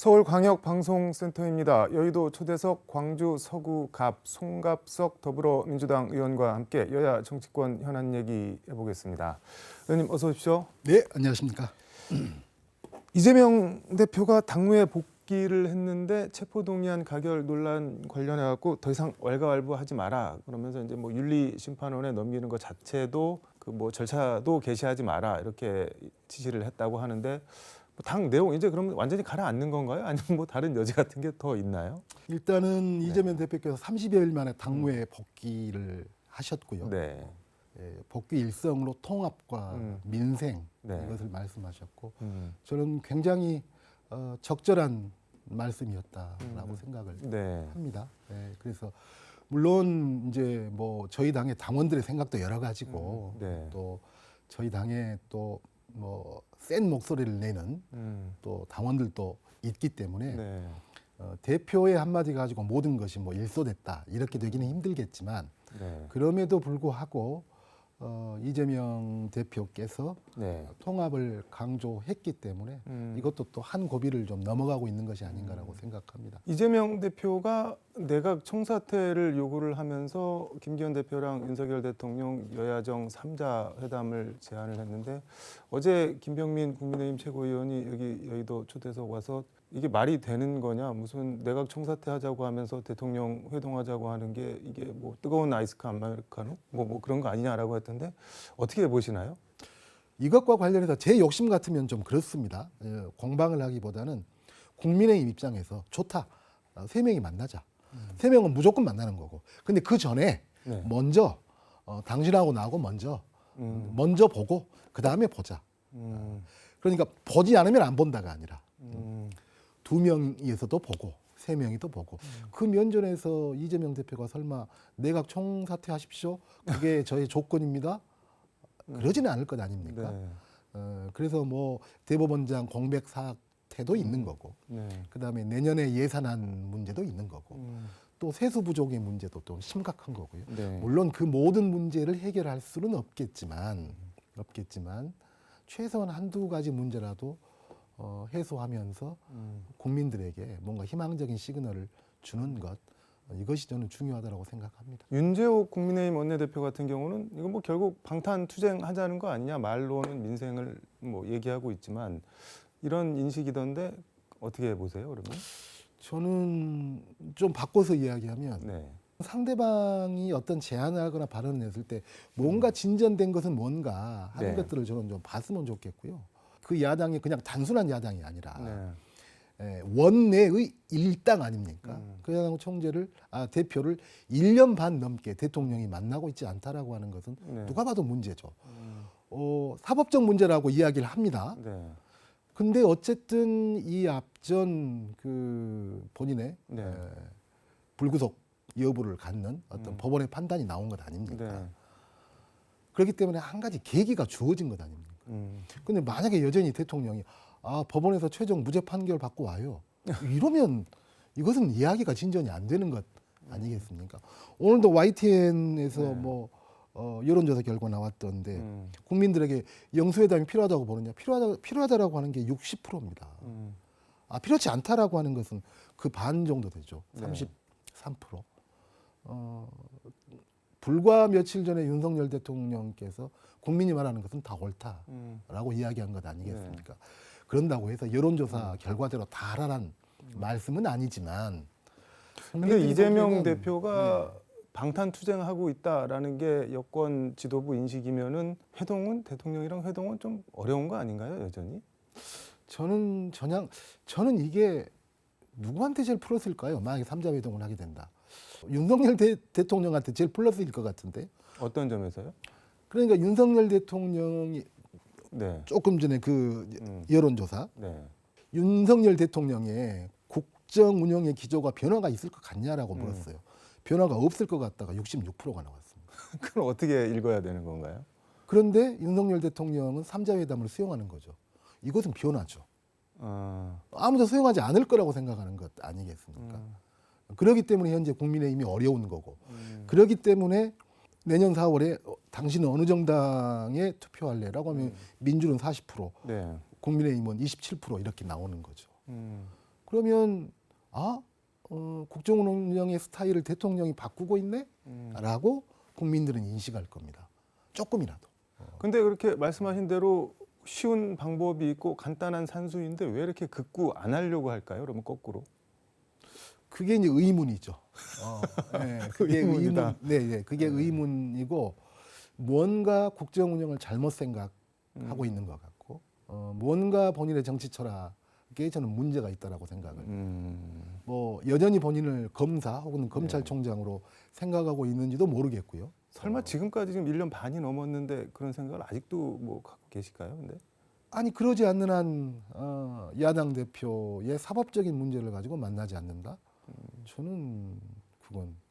서울광역방송센터입니다. 여의도 초대석 광주 서구 갑 송갑석 더불어민주당 의원과 함께 여야 정치권 현안 얘기 해보겠습니다. 의원님 어서 오십시오. 네, 안녕하십니까. 이재명 대표가 당무에 복귀를 했는데 체포동의안 가결 논란 관련해 갖고 더 이상 왈가왈부하지 마라 그러면서 이제 뭐 윤리심판원에 넘기는 것 자체도 그 뭐 절차도 개시하지 마라 이렇게 지시를 했다고 하는데 뭐 당 내용 이제 그러면 완전히 가라앉는 건가요? 아니면 뭐 다른 여지 같은 게 더 있나요? 일단은 이재명 대표께서 30여일 만에 당무에 복귀를 하셨고요. 네. 예, 복귀 일성으로 통합과 음. 민생 네. 이것을 말씀하셨고 음. 저는 굉장히 어, 적절한 말씀이었다라고 음. 생각을 네. 합니다. 예, 그래서 물론 이제 뭐 저희 당의 당원들의 생각도 여러 가지고 음, 네. 또 저희 당에 또 뭐 센 목소리를 내는 음. 또 당원들도 있기 때문에 네. 어, 대표의 한마디 가지고 모든 것이 뭐 일소됐다 이렇게 되기는 힘들겠지만 네. 그럼에도 불구하고 어, 이재명 대표께서 네. 통합을 강조했기 때문에 음. 이것도 또 한 고비를 좀 넘어가고 있는 것이 아닌가라고 생각합니다. 이재명 대표가 내각 총사퇴를 요구를 하면서 김기현 대표랑 윤석열 대통령 여야정 3자 회담을 제안을 했는데 어제 김병민 국민의힘 최고위원이 여기 여의도 초대석 와서 이게 말이 되는 거냐 무슨 내각 총사퇴하자고 하면서 대통령 회동하자고 하는 게 이게 뭐 뜨거운 아이스크 아메리카노 뭐, 뭐 그런 거 아니냐라고 했던데 어떻게 보시나요? 이것과 관련해서 제 욕심 같으면 좀 그렇습니다. 예, 공방을 하기보다는 국민의힘 입장에서 좋다. 어, 세 명이 만나자. 세 명은 무조건 만나는 거고. 근데 그 전에 네. 먼저 어, 당신하고 나하고 먼저 음, 먼저 보고 그 다음에 보자. 음, 그러니까 보지 않으면 안 본다가 아니라 음, 두 명이서도 보고 세 명이 또 보고. 그 면전에서 이재명 대표가 설마 내각 총사퇴하십시오? 그게 저의 조건입니다? 그러지는 않을 것 아닙니까? 네. 어, 그래서 뭐 대법원장 공백 사태도 있는 거고 네. 그다음에 내년에 예산안 문제도 있는 거고 음, 또 세수 부족의 문제도 또 심각한 거고요. 네. 물론 그 모든 문제를 해결할 수는 없겠지만 없겠지만 최소한 한두 가지 문제라도 어, 해소하면서 음. 국민들에게 뭔가 희망적인 시그널을 주는 것 어, 이것이 저는 중요하다고 생각합니다. 윤재옥 국민의힘 원내대표 같은 경우는 이거 뭐 결국 방탄 투쟁하자는 거 아니냐 말로는 민생을 뭐 얘기하고 있지만 이런 인식이던데 어떻게 보세요 그러면? 저는 좀 바꿔서 이야기하면 네. 상대방이 어떤 제안을 하거나 발언을 했을 때 뭔가 진전된 것은 뭔가 하는 네. 것들을 저는 좀 봤으면 좋겠고요. 그 야당이 그냥 단순한 야당이 아니라 네. 예, 원내의 일당 아닙니까? 음. 그 야당 총재를 아 대표를 1년 반 넘게 대통령이 만나고 있지 않다라고 하는 것은 네. 누가 봐도 문제죠. 음, 어, 사법적 문제라고 이야기를 합니다. 네. 근데 어쨌든 이 앞전 그 본인의 네. 에, 불구속 여부를 갖는 어떤 음. 법원의 판단이 나온 것 아닙니까? 네. 그렇기 때문에 한 가지 계기가 주어진 것 아닙니까? 음, 근데 만약에 여전히 대통령이 아 법원에서 최종 무죄 판결 받고 와요. 이러면 이것은 이야기가 진전이 안 되는 것 아니겠습니까? 오늘도 YTN에서 네. 뭐 어, 여론조사 결과 나왔던데 음, 국민들에게 영수회담이 필요하다고 보느냐 필요하다 필요하다라고 하는 게 60%입니다. 음, 아 필요치 않다라고 하는 것은 그 반 정도 되죠. 네. 33%. 어, 불과 며칠 전에 윤석열 대통령께서 국민이 말하는 것은 다 옳다라고 음, 이야기한 것 아니겠습니까? 그런다고 해서 여론조사 결과대로 다 하라는 말씀은 아니지만 근데 이재명 대표가 방탄 투쟁하고 있다라는 게 여권 지도부 인식이면은 회동은 대통령이랑 회동은 좀 어려운 거 아닌가요 여전히? 저는 전향 저는 이게 누구한테 제일 플러스일까요? 만약에 삼자 회동을 하게 된다. 윤석열 대, 대통령한테 제일 플러스일 것 같은데. 어떤 점에서요? 그러니까 윤석열 대통령이 네. 조금 전에 그 음, 여론조사 네. 윤석열 대통령의 국정 운영의 기조가 변화가 있을 것 같냐라고 음. 물었어요. 변화가 없을 것 같다가 66%가 나왔습니다. 그럼 어떻게 읽어야 되는 건가요? 그런데 윤석열 대통령은 삼자 회담을 수용하는 거죠. 이것은 변화죠. 아, 아무도 수용하지 않을 거라고 생각하는 것 아니겠습니까? 음, 그렇기 때문에 현재 국민의힘이 어려운 거고 음, 그렇기 때문에 내년 4월에 어, 당신은 어느 정당에 투표할래라고 하면 음. 민주는 40% 네. 국민의힘은 27% 이렇게 나오는 거죠. 음, 그러면 아 어, 국정 운영의 스타일을 대통령이 바꾸고 있네? 음. 라고 국민들은 인식할 겁니다. 조금이라도. 근데 그렇게 말씀하신 대로 쉬운 방법이 있고 간단한 산수인데 왜 이렇게 극구 안 하려고 할까요? 그러면 거꾸로. 그게 이제 의문이죠. 어, 네, 그게 의문이다. 의문, 네, 네, 그게 의문이고 뭔가 국정 운영을 잘못 생각하고 있는 것 같고 어, 뭔가 본인의 정치 철학에 저는 문제가 있다라고 생각을. 음. 뭐 여전히 본인을 검사 혹은 검찰총장으로 생각하고 있는지도 모르겠고요. 설마 지금까지 지금 1년 반이 넘었는데 그런 생각을 아직도 뭐 갖고 계실까요? 근데 아니 그러지 않는 한 어, 야당 대표의 사법적인 문제를 가지고 만나지 않는다. 저는 그건 어,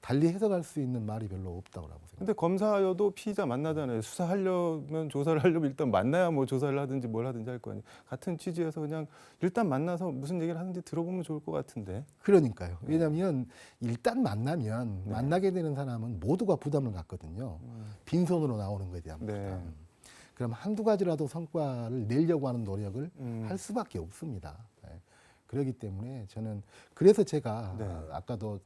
달리 해석할 수 있는 말이 별로 없다고 생각합니다. 근데 검사여도 피의자 만나잖아요. 수사하려면 조사를 하려면 일단 만나야 뭐 조사를 하든지 뭘 하든지 할 거 아니에요. 같은 취지에서 그냥 일단 만나서 무슨 얘기를 하는지 들어보면 좋을 것 같은데. 그러니까요. 왜냐하면 일단 만나면 네. 만나게 되는 사람은 모두가 부담을 갖거든요. 빈손으로 나오는 것에 대한 네. 부담. 그럼 한두 가지라도 성과를 내려고 하는 노력을 음. 할 수밖에 없습니다. 네. 그렇기 때문에 저는 그래서 제가 네. 아까도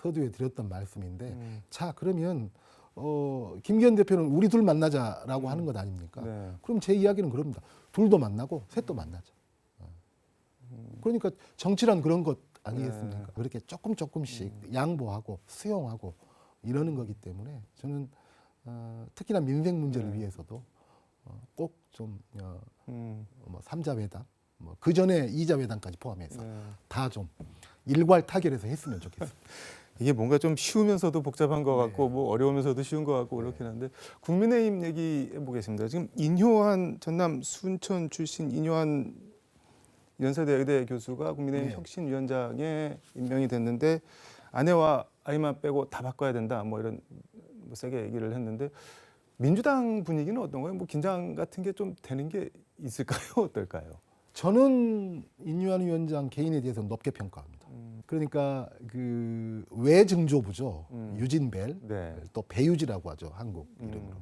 서두에 드렸던 말씀인데 음. 자 그러면 어, 김기현 대표는 우리 둘 만나자라고 하는 것 아닙니까? 네. 그럼 제 이야기는 그럽니다. 둘도 만나고 셋도 만나자. 어. 그러니까 정치란 그런 것 아니겠습니까? 네. 그렇게 조금 조금씩 양보하고 수용하고 이러는 거기 때문에 저는 어, 특히나 민생 문제를 네. 위해서도 어, 꼭좀 어, 음. 뭐 삼자 회담, 뭐그 전에 이자 회담까지 포함해서 네. 다좀 일괄 타결해서 했으면 좋겠습니다. 이게 뭔가 좀 쉬우면서도 복잡한 것 같고 네. 뭐 어려우면서도 쉬운 것 같고 그렇긴 한데 국민의힘 얘기 해 보겠습니다. 지금 인효한 전남 순천 출신 인효한 연세대 의대 교수가 국민의힘 네. 혁신위원장에 임명이 됐는데 아내와 아이만 빼고 다 바꿔야 된다 뭐 이런 뭐 세게 얘기를 했는데 민주당 분위기는 어떤가요? 뭐 긴장 같은 게 좀 되는 게 있을까요? 어떨까요? 저는 인유한 위원장 개인에 대해서 높게 평가합니다. 음, 그러니까 그 외증조부죠. 음. 유진벨 네. 또 배유지라고 하죠 한국 음. 이름으로.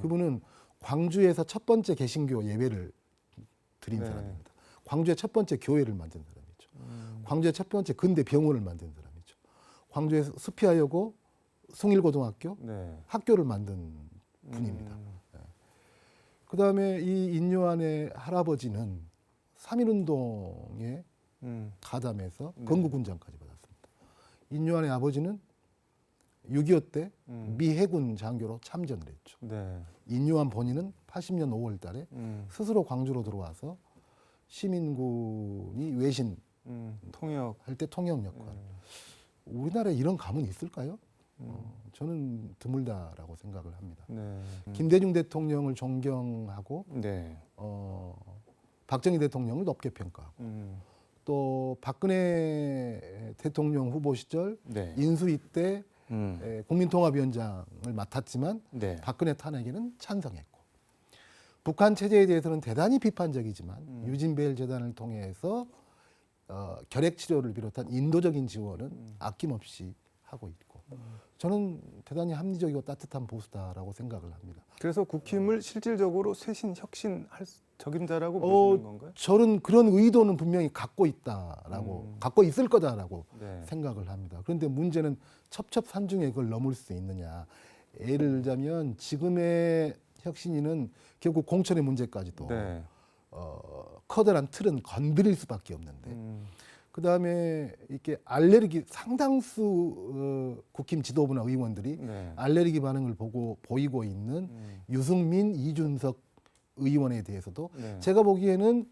그분은 광주에서 첫 번째 개신교 예배를 드린 네. 사람입니다. 광주의 첫 번째 교회를 만든 사람이죠. 음, 광주의 첫 번째 근대 병원을 만든 사람이죠. 광주에서 수피하여고 숭일고등학교 네. 학교를 만든 분입니다. 음, 그 다음에 이 인요한의 할아버지는 3.1운동에 음, 가담해서 네. 건국군장까지 받았습니다. 인요한의 아버지는 6.25때 음. 미 해군 장교로 참전을 했죠. 네. 인요한 본인은 80년 5월 달에 음, 스스로 광주로 들어와서 시민군이 외신할 음, 통역. 때 통역 역할. 음. 우리나라에 이런 가문이 있을까요? 음. 어, 저는 드물다라고 생각을 합니다. 네. 음. 김대중 대통령을 존경하고 네. 어, 박정희 대통령을 높게 평가하고 음. 또 박근혜 대통령 후보 시절 네. 인수위 때 음. 에, 국민통합위원장을 맡았지만 네. 박근혜 탄핵에는 찬성했고 북한 체제에 대해서는 대단히 비판적이지만 음. 유진베일 재단을 통해서 어, 결핵 치료를 비롯한 인도적인 지원은 음. 아낌없이 하고 있고 저는 대단히 합리적이고 따뜻한 보수다라고 생각을 합니다. 그래서 국힘을 실질적으로 쇄신 혁신할 수- 적임자라고 어, 보시는 건가요? 저는 그런 의도는 분명히 갖고 있다라고 음. 갖고 있을 거다라고 네. 생각을 합니다. 그런데 문제는 첩첩산중에 그걸 넘을 수 있느냐. 예를 들자면 지금의 혁신위는 결국 공천의 문제까지도 네. 어, 커다란 틀은 건드릴 수밖에 없는데 음. 그 다음에 이렇게 알레르기 상당수 어, 국힘 지도부나 의원들이 네. 알레르기 반응을 보고 보이고 있는 음. 유승민, 이준석 의원에 대해서도 네. 제가 보기에는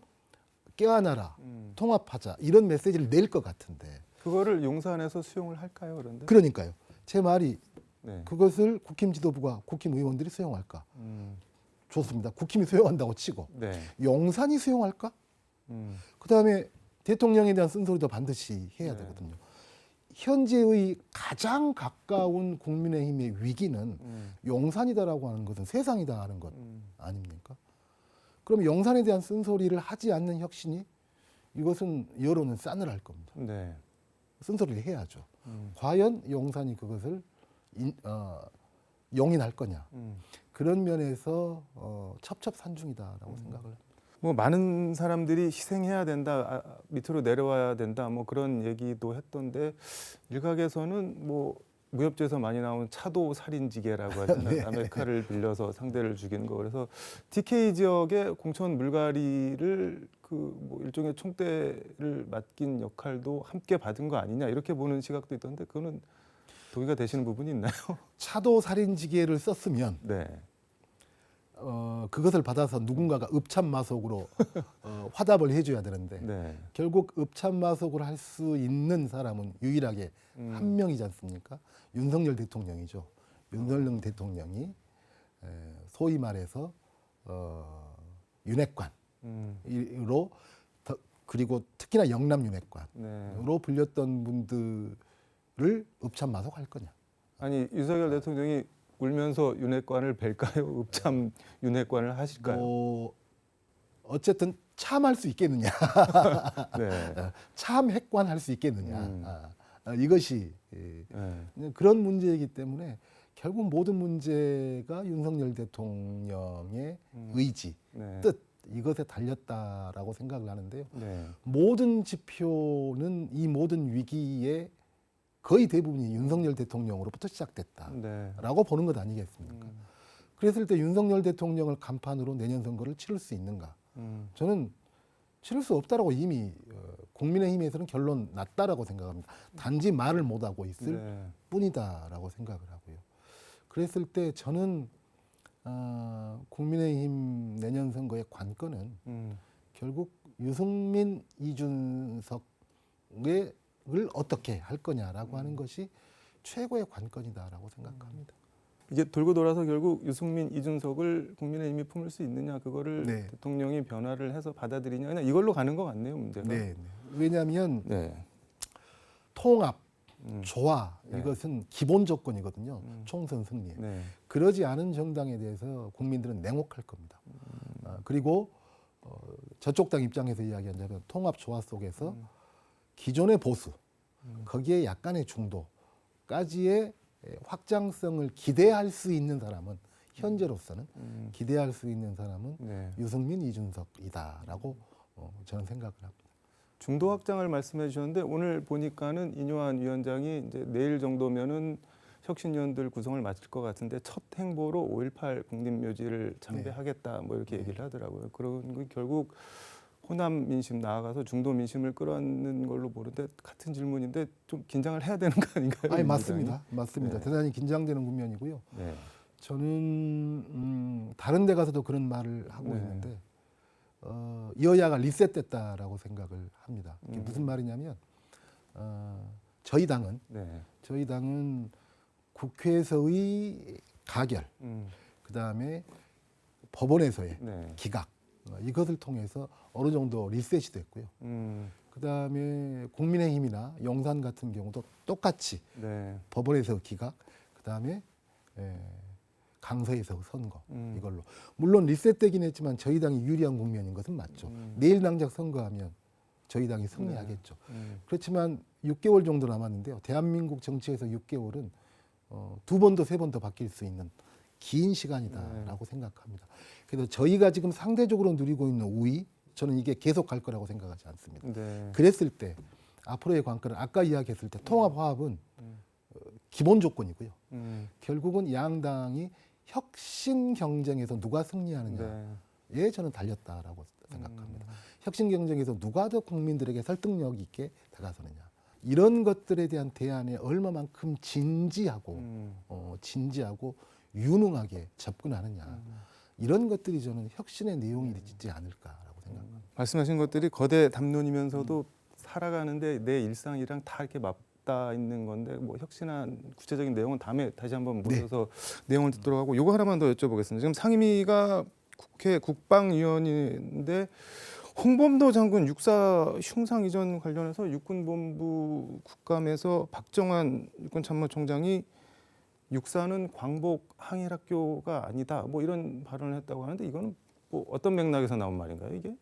깨어나라, 음. 통합하자 이런 메시지를 낼 것 같은데 그거를 용산에서 수용을 할까요? 그런데 그러니까요. 제 말이 네. 그것을 국힘 지도부가 국힘 의원들이 수용할까? 음. 좋습니다. 국힘이 수용한다고 치고 네. 용산이 수용할까? 음. 그 다음에 대통령에 대한 쓴소리도 반드시 해야 네. 되거든요. 현재의 가장 가까운 국민의힘의 위기는 음. 용산이다라고 하는 것은 세상이다 하는 것 음. 아닙니까? 그럼 용산에 대한 쓴소리를 하지 않는 혁신이 이것은 여론은 싸늘할 겁니다. 네. 쓴소리를 해야죠. 음. 과연 용산이 그것을 인, 어, 용인할 거냐? 음. 그런 면에서 어, 첩첩산중이다라고 생각을 합니다. 뭐 많은 사람들이 희생해야 된다, 아, 밑으로 내려와야 된다, 뭐 그런 얘기도 했던데 일각에서는 뭐 무협지에서 많이 나오는 차도 살인지계라고 하잖아요. 네. 남의 칼을 빌려서 상대를 죽이는 거. 그래서 DK 지역의 공천 물갈이를 그 뭐 일종의 총대를 맡긴 역할도 함께 받은 거 아니냐 이렇게 보는 시각도 있던데 그거는 동의가 되시는 부분이 있나요? 차도 살인지계를 썼으면 네. 어, 그것을 받아서 누군가가 읍참마속으로 어, 화답을 해줘야 되는데 네. 결국 읍참마속을 할수 있는 사람은 유일하게 음. 한 명이지 않습니까? 윤석열 대통령이죠. 윤석열 대통령이 에, 소위 말해서 어, 윤핵관으로 음. 더- 그리고 특히나 영남 윤핵관으로 네. 불렸던 분들을 읍참마속할 거냐? 아니 윤석열 대통령이 울면서 윤핵관을 뵐까요? 읍참 윤핵관을 하실까요? 뭐 어쨌든 참할 수 있겠느냐? 네. 참 핵관할 수 있겠느냐? 음. 아, 아, 이것이 예, 네. 그런 문제이기 때문에 결국 모든 문제가 윤석열 대통령의 음. 의지, 네. 뜻 이것에 달렸다라고 생각을 하는데요. 네. 모든 지표는 이 모든 위기의 거의 대부분이 윤석열 대통령으로부터 시작됐다라고 네. 보는 것 아니겠습니까? 음. 그랬을 때 윤석열 대통령을 간판으로 내년 선거를 치를 수 있는가? 음. 저는 치를 수 없다라고 이미 어, 국민의힘에서는 결론 났다라고 생각합니다. 단지 말을 못하고 있을 네. 뿐이다라고 생각을 하고요. 그랬을 때 저는 어, 국민의힘 내년 선거의 관건은 음. 결국 유승민, 이준석 을 어떻게 할 거냐라고 하는 것이 최고의 관건이다라고 생각합니다. 이게 돌고 돌아서 결국 유승민, 이준석을 국민의힘이 품을 수 있느냐 그거를 네. 대통령이 변화를 해서 받아들이냐 그냥 이걸로 가는 것 같네요 문제가. 네, 네. 왜냐하면 네. 통합, 음. 조화 네. 이것은 기본 조건이거든요. 음. 총선 승리에. 네. 그러지 않은 정당에 대해서 국민들은 냉혹할 겁니다. 음. 아, 그리고 어, 저쪽 당 입장에서 이야기한다면 통합 조화 속에서 음. 기존의 보수 음. 거기에 약간의 중도까지의 에, 확장성을 기대할 수 있는 사람은 현재로서는 음. 기대할 수 있는 사람은 네. 유승민, 이준석이다라고 어, 저는 생각을 합니다. 중도 확장을 말씀해 주셨는데 오늘 보니까는 인요한 위원장이 이제 내일 정도면은 혁신위원들 구성을 마칠 것 같은데 첫 행보로 5.18 국립묘지를 참배하겠다 뭐 이렇게 네. 얘기를 하더라고요. 그런 게 결국 호남 민심 나아가서 중도 민심을 끌어안는 걸로 보는데 같은 질문인데 좀 긴장을 해야 되는 거 아닌가요? 아니 이 맞습니다, 맞습니다. 네. 대단히 긴장되는 국면이고요. 네. 저는 음, 다른 데 가서도 그런 말을 하고 네. 있는데 어, 여야가 리셋됐다라고 생각을 합니다. 이게 음. 무슨 말이냐면 어, 저희 당은 네. 저희 당은 국회에서의 가결, 음. 그 다음에 법원에서의 네. 기각 어, 이것을 통해서 어느 정도 리셋이 됐고요. 음. 그 다음에 국민의힘이나 용산 같은 경우도 똑같이 네. 법원에서 기각, 그 다음에 강서에서 선거 음. 이걸로 물론 리셋되긴 했지만 저희 당이 유리한 국면인 것은 맞죠. 음. 내일 당장 선거하면 저희 당이 승리하겠죠. 음. 그렇지만 6개월 정도 남았는데요. 대한민국 정치에서 6개월은 어, 두번더세번 더 바뀔 수 있는 긴 시간이다라고 네. 생각합니다. 그래서 저희가 지금 상대적으로 누리고 있는 우위, 저는 이게 계속 갈 거라고 생각하지 않습니다. 네. 그랬을 때 앞으로의 관건은 아까 이야기했을 때 통합 화합은 음. 어, 기본 조건이고요. 음. 결국은 양당이 혁신 경쟁에서 누가 승리하느냐에 네. 저는 달렸다라고 생각합니다. 음. 혁신 경쟁에서 누가 더 국민들에게 설득력 있게 다가서느냐. 이런 것들에 대한 대안에 얼마만큼 진지하고 음. 어, 진지하고 유능하게 접근하느냐. 음. 이런 것들이 저는 혁신의 내용이 되지 않을까라고 생각합니다. 말씀하신 것들이 거대 담론이면서도 살아가는데 내 일상이랑 다 이렇게 맞닿아 있는 건데 뭐 혁신한 구체적인 내용은 다음에 다시 한번 네. 모셔서 내용을 듣도록 하고 요거 하나만 더 여쭤보겠습니다. 지금 상임위가 국회 국방위원회인데 홍범도 장군 육사 흉상 이전 관련해서 육군본부 국감에서 박정환 육군참모총장이 육사는 광복 항일학교가 아니다 뭐 이런 발언을 했다고 하는데 이거는 뭐 어떤 맥락에서 나온 말인가요 이게?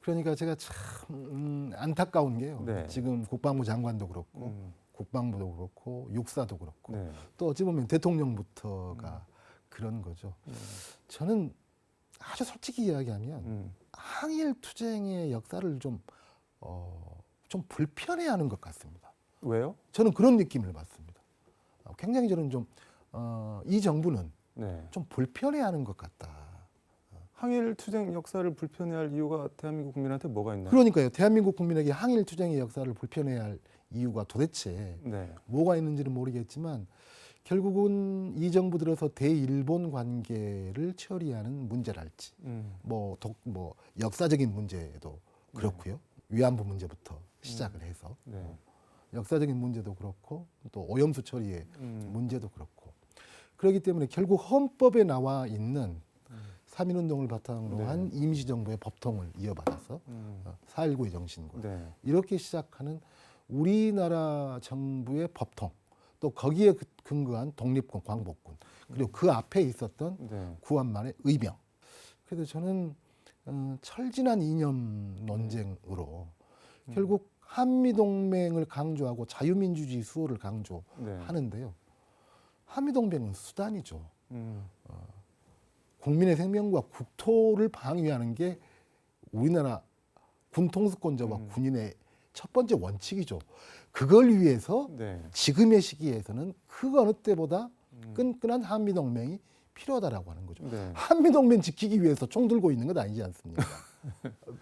그러니까 제가 참 음, 안타까운 게요. 네. 지금 국방부 장관도 그렇고 음, 국방부도 그렇고 육사도 그렇고 네. 또 어찌 보면 대통령부터가 그런 거죠. 음. 저는 아주 솔직히 이야기하면 음. 항일 투쟁의 역사를 좀 어, 좀 불편해하는 것 같습니다. 왜요? 저는 그런 느낌을 받습니다. 어, 굉장히 저는 좀 어, 이 정부는 네. 좀 불편해하는 것 같다. 항일 투쟁 역사를 불편해할 이유가 대한민국 국민한테 뭐가 있나요? 그러니까요. 대한민국 국민에게 항일 투쟁의 역사를 불편해할 이유가 도대체 네. 뭐가 있는지는 모르겠지만 결국은 이 정부 들어서 대일본 관계를 처리하는 문제랄지 음. 뭐, 독, 뭐 역사적인 문제도 그렇고요. 위안부 문제부터 시작을 해서 네. 역사적인 문제도 그렇고 또 오염수 처리의 음. 문제도 그렇고 그렇기 때문에 결국 헌법에 나와 있는 음. 3.1운동을 바탕으로 네. 한 임시정부의 법통을 이어받아서 음. 어, 4.19의 정신과 네. 이렇게 시작하는 우리나라 정부의 법통 또 거기에 그- 근거한 독립군, 광복군 그리고 그 앞에 있었던 네. 구한말의 의병. 그래서 저는 어, 철진한 이념 논쟁으로 음. 결국 한미 동맹을 강조하고 자유민주주의 수호를 네. 강조하는데요. 한미 동맹은 수단이죠. 음. 국민의 생명과 국토를 방위하는 게 우리나라 군 통수권자와 음. 군인의 첫 번째 원칙이죠. 그걸 위해서 네. 지금의 시기에서는 그 어느 때보다 음. 끈끈한 한미 동맹이 필요하다라고 하는 거죠. 네. 한미 동맹 지키기 위해서 총 들고 있는 건 아니지 않습니까?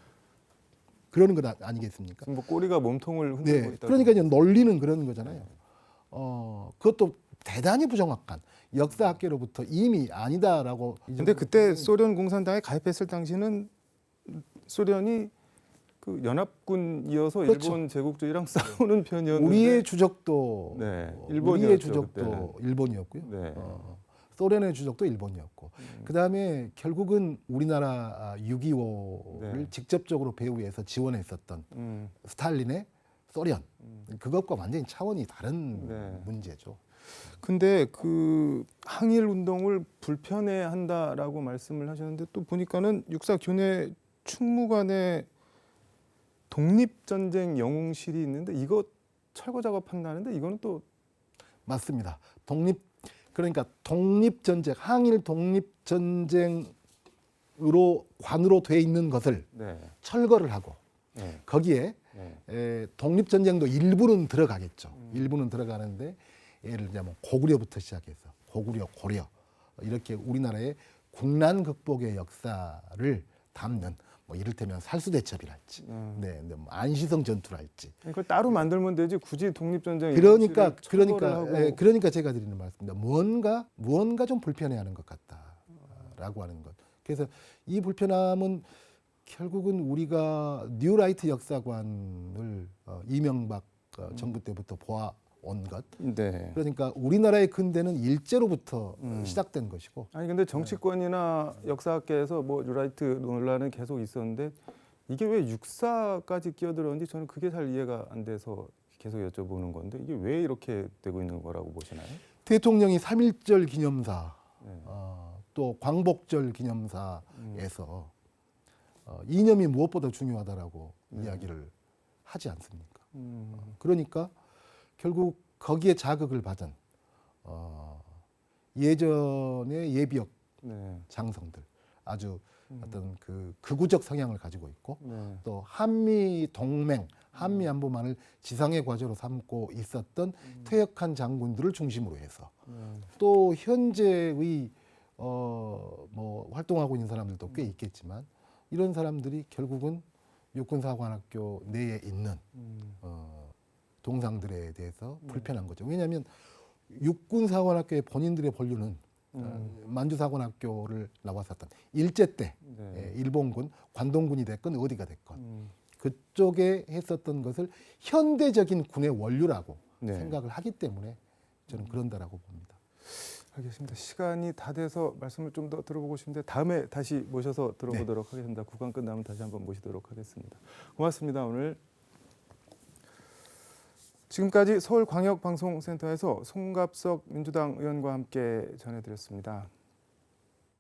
그러는 것 아- 아니겠습니까? 뭐 꼬리가 몸통을 흔들고 네. 있다. 그러니까 이제 논리는 그런 거잖아요. 어, 그것도 대단히 부정확한 역사 학계로부터 이미 아니다라고. 근데 그때 소련 공산당에 가입했을 당시는 소련이 그 연합군이어서 그렇죠. 일본 제국주의랑 싸우는 편이었는데 우리의 주적도 네, 어, 일본이었죠, 우리의 주적도 그때는. 일본이었고요. 네. 어, 소련의 주적도 일본이었고 음. 그다음에 결국은 우리나라 6.25를 네. 직접적으로 배후에서 지원했었던 음, 스탈린의 소련 음. 그것과 완전히 차원이 다른 네. 문제죠. 근데 그 항일 운동을 불편해 한다라고 말씀을 하셨는데 또 보니까는 육사 교내 충무관에 독립 전쟁 영웅실이 있는데 이거 철거 작업한다는데 이거는 또 맞습니다. 독립 그러니까 독립 전쟁 항일 독립 전쟁으로 관으로 돼 있는 것을 네. 철거를 하고 네. 거기에 네. 에, 독립 전쟁도 일부는 들어가겠죠. 음. 일부는 들어가는데 예를 들자면 고구려부터 시작해서 고구려, 고려 이렇게 우리나라의 국난 극복의 역사를 담는 뭐 이를테면 살수대첩이랄지, 음. 네, 네, 뭐 안시성 전투랄지. 이걸 따로 만들면 되지 굳이 독립전쟁 그러니까 그러니까 예, 그러니까 제가 드리는 말씀입니다. 무언가 무언가 좀 불편해하는 것 같다라고 하는 것. 그래서 이 불편함은 결국은 우리가 뉴라이트 역사관을 어, 이명박 어, 정부 때부터 보아 온 것. 네. 그러니까 우리나라의 근대는 일제로부터 음. 시작된 것이고 아니 근데 정치권이나 역사학계에서 뭐 뉴라이트 논란은 계속 있었는데 이게 왜 육사까지 끼어들었는지 저는 그게 잘 이해가 안 돼서 계속 여쭤보는 건데 이게 왜 이렇게 되고 있는 거라고 보시나요? 대통령이 3.1절 기념사 네. 어, 또 광복절 음. 기념사에서 어, 이념이 무엇보다 중요하다라고 네. 이야기를 하지 않습니까? 음. 그러니까 결국 거기에 자극을 받은 어, 예전의 예비역 네. 장성들 아주 음. 어떤 그 극우적 성향을 가지고 있고 네. 또 한미 동맹, 한미 안보만을 지상의 과제로 삼고 있었던 음. 퇴역한 장군들을 중심으로 해서 네. 또 현재의 어 뭐 활동하고 있는 사람들도 꽤 있겠지만 이런 사람들이 결국은 육군사관학교 내에 있는 음. 어, 동상들에 대해서 불편한 거죠. 왜냐하면 육군사관학교의 본인들의 본류는 음. 어, 만주사관학교를 나왔었던 일제 때 네. 예, 일본군, 관동군이 됐건 어디가 됐건 음. 그쪽에 했었던 것을 현대적인 군의 원류라고 네. 생각을 하기 때문에 저는 그런다라고 봅니다. 알겠습니다. 시간이 다 돼서 말씀을 좀 더 들어보고 싶은데 다음에 다시 모셔서 들어보도록 하겠습니다. 구간 끝나면 다시 한번 모시도록 하겠습니다. 고맙습니다. 오늘 지금까지 서울광역방송센터에서 송갑석 민주당 의원과 함께 전해드렸습니다.